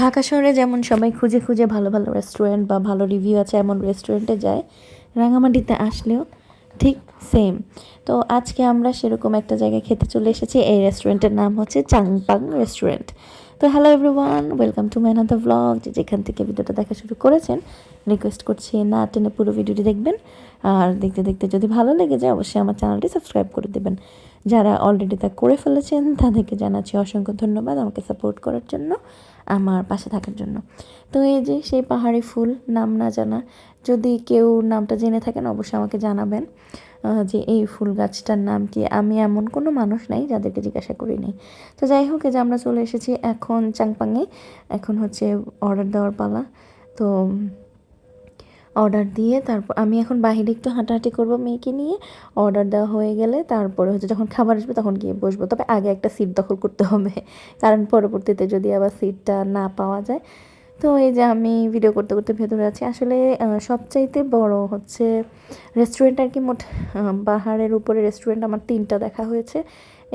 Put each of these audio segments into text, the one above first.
ঢাকা শহরে যেমন সবাই খুঁজে খুঁজে ভালো ভালো রেস্টুরেন্ট বা ভালো রিভিউ আছে, এমন রেস্টুরেন্টে যায়, রাঙামাটিতে আসলেও ঠিক সেম তো আজকে আমরা সেরকম একটা জায়গায় খেতে চলে এসেছি, এই রেস্টুরেন্টের নাম হচ্ছে চাংপাং রেস্টুরেন্ট তো hello everyone welcome to man of the vlog যে যেখান থেকে ভিডিওটা দেখা শুরু করেছেন রিকোয়েস্ট করছি না টেনে পুরো ভিডিওটি দেখবেন। আর দেখতে দেখতে যদি ভালো লেগে যায়, অবশ্যই আমার চ্যানেলটি সাবস্ক্রাইব করে দেবেন। যারা অলরেডি তা করে ফেলেছেন, তাদেরকে জানাচ্ছি অসংখ্য ধন্যবাদ আমাকে সাপোর্ট করার জন্য, আমার পাশে থাকার জন্য। তো এই যে সেই পাহাড়ি ফুল, নাম না জানা, যদি কেউ নামটা জেনে থাকেন, অবশ্যই আমাকে জানাবেন যে এই ফুল গাছটার নাম কি। আমি এমন কোনো মানুষ নাই যাদেরকে জিজ্ঞাসা করি নাই তো যাই হোক যে আমরা চলে এসেছি এখন চাংপাংয়ে, এখন হচ্ছে অর্ডার দেওয়ার পালা। তো অর্ডার দিয়ে তারপর আমি এখন বাইরে একটু হাঁটাহাঁটি করব মেয়েকে নিয়ে। অর্ডার দেওয়া হয়ে গেলে তারপরে হচ্ছে যখন খাবার আসবে তখন গিয়ে বসবো। তবে আগে একটা সিট দখল করতে হবে, কারণ পরবর্তীতে যদি আবার সিটটা না পাওয়া যায়। তো এই যে আমি ভিডিও করতে করতে ভেতরে আছি। আসলে সবচাইতে বড় হচ্ছে রেস্টুরেন্ট আর কি মোট পাহাড়ের উপরে রেস্টুরেন্ট আমার তিনটা দেখা হয়েছে।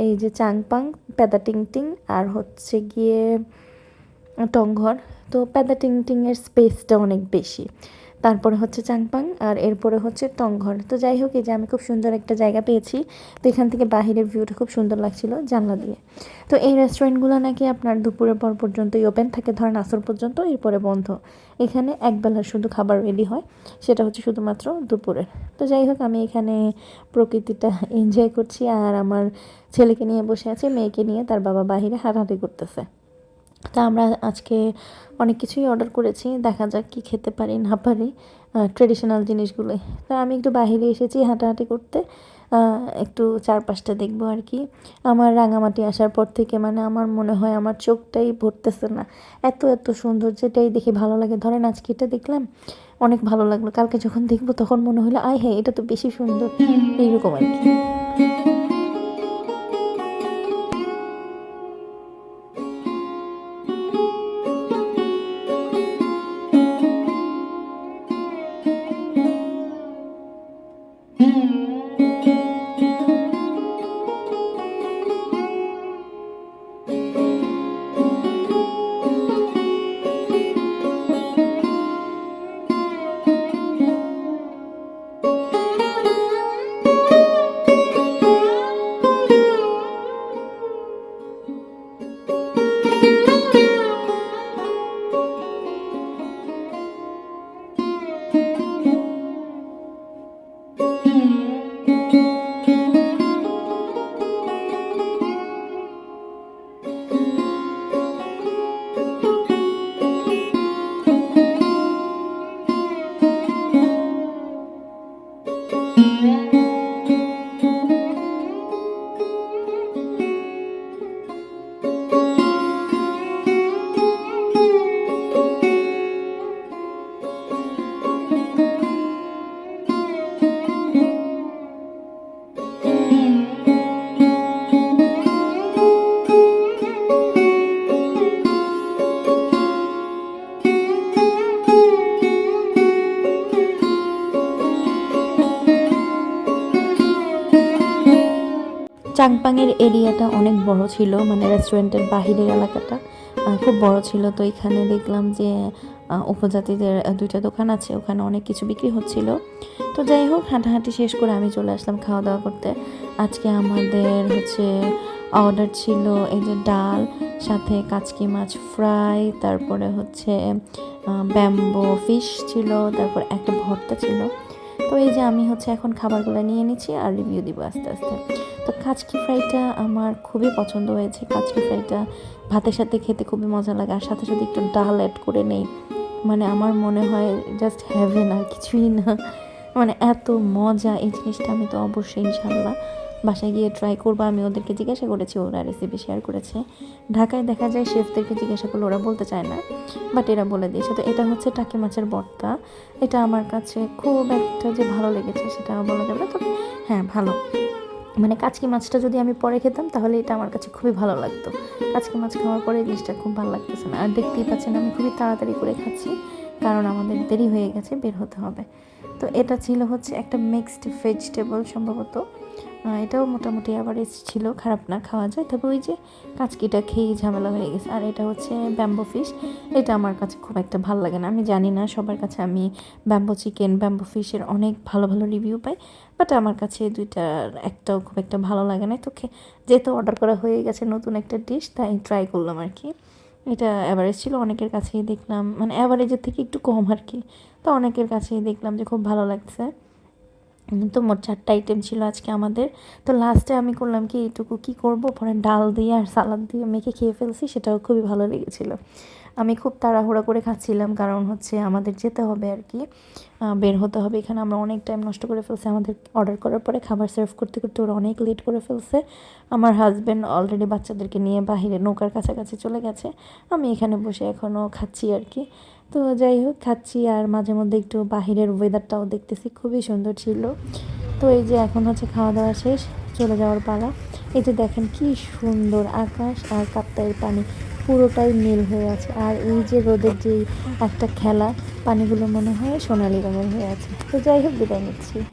এই যে চাংপাং প্যাদা টিং টিং আর হচ্ছে গিয়ে টংঘর তো প্যাদা টিং টিংয়ের স্পেসটা অনেক বেশি। তারপরে হচ্ছে চাংপাং আর এরপরে হচ্ছে টংঘর তো যাই হোক, এই যে আমি খুব সুন্দর একটা জায়গা পেয়েছি। তো এখান থেকে বাহিরের ভিউটা খুব সুন্দর লাগছিল জানলা দিয়ে। তো এই রেস্টুরেন্টগুলো নাকি আপনার দুপুরের পর পর্যন্তই ওপেন থাকে, ধরেন আসর পর্যন্ত, এরপরে বন্ধ। এখানে একবেলা শুধু খাবার রেডি হয়, সেটা হচ্ছে শুধুমাত্র দুপুরের। তো যাই হোক, আমি এখানে প্রকৃতিটা এনজয় করছি আর আমার ছেলেকে নিয়ে বসে আছে, মেয়েকে নিয়ে, তার বাবা বাহিরে হাঁটাহাঁটি করতেছে। তা আমরা আজকে অনেক কিছুই অর্ডার করেছি, দেখা যাক কি খেতে পারি, না পারি ট্রেডিশনাল জিনিসগুলোই। তো আমি একটু বাইরে এসেছি হাঁটাহাঁটি করতে একটু চারপাশটা দেখব আর কি। আমার রাঙামাটি আসার পর থেকে মানে আমার মনে হয় আমার চোখটাই ভরতেছে না। এত এত সুন্দর যেটাই দেখে ভালো লাগে। ধরেন আজকে এটা দেখলাম, অনেক ভালো লাগল। কালকে যখন দেখব তখন মনে হলো, আয় হ্যাঁ এটা তো বেশি সুন্দর। এইরকম আর কি। চাংপাংয়ের এরিয়াটা অনেক বড় ছিল মানে রেস্টুরেন্টের বাহিরের এলাকাটা খুব বড় ছিল। তো এখানে দেখলাম যে উপজাতিদের দুইটা দোকান আছে, ওখানে অনেক কিছু বিক্রি হচ্ছিল। তো যাই হোক, হাঁটাহাঁটি শেষ করে আমি চলে আসলাম খাওয়া দাওয়া করতে। আজকে আমাদের হচ্ছে অর্ডার ছিল এই যে ডাল, সাথে কাচকি মাছ ফ্রাই তারপরে হচ্ছে ব্যাম্বো ফিশ ছিল, তারপর একটা ভর্তা ছিল। তো এই যে আমি হচ্ছে এখন খাবারগুলো নিয়ে নিচ্ছি আর রিভিউ দিব আস্তে আস্তে। তো কাচকি ফ্রাইটা আমার খুবই পছন্দ হয়েছে। কাচকি ফ্রাইটা ভাতের সাথে খেতে খুবই মজা লাগে আর সাথে সাথে একটু ডাল অ্যাড করে নেই। মানে আমার মনে হয় জাস্ট হ্যাভেন আর কিছুই না। মানে এত মজা এই জিনিসটা আমি তো অবশ্যই ইনশাল্লাহ বাসায় গিয়ে ট্রাই করব। আমি ওদেরকে জিজ্ঞাসা করেছি, ওরা রেসিপি শেয়ার করেছে। ঢাকায় দেখা যায় শেফদেরকে জিজ্ঞাসা করলে ওরা বলতে চায় না বাট এরা বলে দিয়েছে। তো এটা হচ্ছে টাকি মাছের ভর্তা এটা আমার কাছে খুব একটা যে ভালো লেগেছে সেটা বলা যাবে না, তবে হ্যাঁ ভালো। মানে কাচকি মাছটা যদি আমি পরে খেতাম, তাহলে এটা আমার কাছে খুবই ভালো লাগতো। কাচকি মাছ খাওয়ার পরে জিনিসটা খুব ভালো লাগতেছে না। আর দেখতেই পাচ্ছেন, আমি খুবই তাড়াতাড়ি করে খাচ্ছি, কারণ আমাদের দেরি হয়ে গেছে, বের হতে হবে। তো এটা ছিল হচ্ছে একটা মিক্সড ভেজিটেবল সম্ভবত। এটাও মোটামুটি অ্যাভারেজ ছিল, খারাপ না খাওয়া যায়। তবে ওই যে কাচকিটা খেয়েই ঝামেলা হয়ে গেছে। আর এটা হচ্ছে ব্যাম্বো ফিশ এটা আমার কাছে খুব একটা ভালো লাগে না। আমি জানি না সবার কাছে আমি ব্যাম্বো চিকেন ব্যাম্বো ফিশের অনেক ভালো ভালো রিভিউ পাই। বাট আমার কাছে দুইটার একটাও খুব একটা ভালো লাগে না। তো যেহেতু অর্ডার করা হয়ে গেছে নতুন একটা ডিশ তাই ট্রাই করলাম আর কি। এটা অ্যাভারেজ ছিল, অনেকের কাছেই দেখলাম। মানে অ্যাভারেজের থেকে একটু কম আর কি। তো অনেকের কাছেই দেখলাম যে খুব ভালো লাগছে। তো মোট চারটা আইটেম ছিল আজকে আমাদের। তো লাস্টে আমি করলাম কি, এইটুকু কী করব? পরে ডাল দিয়ে আর সালাদ দিয়ে মেখে খেয়ে ফেলছি, সেটাও খুবই ভালো লেগেছিল। আমি খুব তাড়াহুড়া করে খাচ্ছিলাম, কারণ হচ্ছে আমাদের যেতে হবে আর কি। বের হতে হবে। এখানে আমরা অনেক টাইম নষ্ট করে ফেলছি। আমাদের অর্ডার করার পরে খাবার সার্ভ করতে করতে ওরা অনেক লেট করে ফেলছে। আমার হাজব্যান্ড অলরেডি বাচ্চাদেরকে নিয়ে বাহিরে নৌকার কাছাকাছি চলে গেছে। আমি এখানে বসে এখনও খাচ্ছি আর কি। তো যাই হোক, খাচ্ছি আর মাঝে মধ্যে একটু বাহিরের ওয়েদারটাও দেখতেছি। খুবই সুন্দর ছিল। তো এই যে এখন হচ্ছে খাওয়া দাওয়া শেষ, চলে যাওয়ার পালা। এই যে দেখেন কি সুন্দর আকাশ আর কাপ্তায়ের পানি। পুরোটাই নীল হয়ে আছে। আর এই যে রোদের যে একটা খেলা, পানিগুলো মনে হয় সোনালি রঙের হয়ে আছে। তো যাই হোক, বিদায় নিচ্ছি।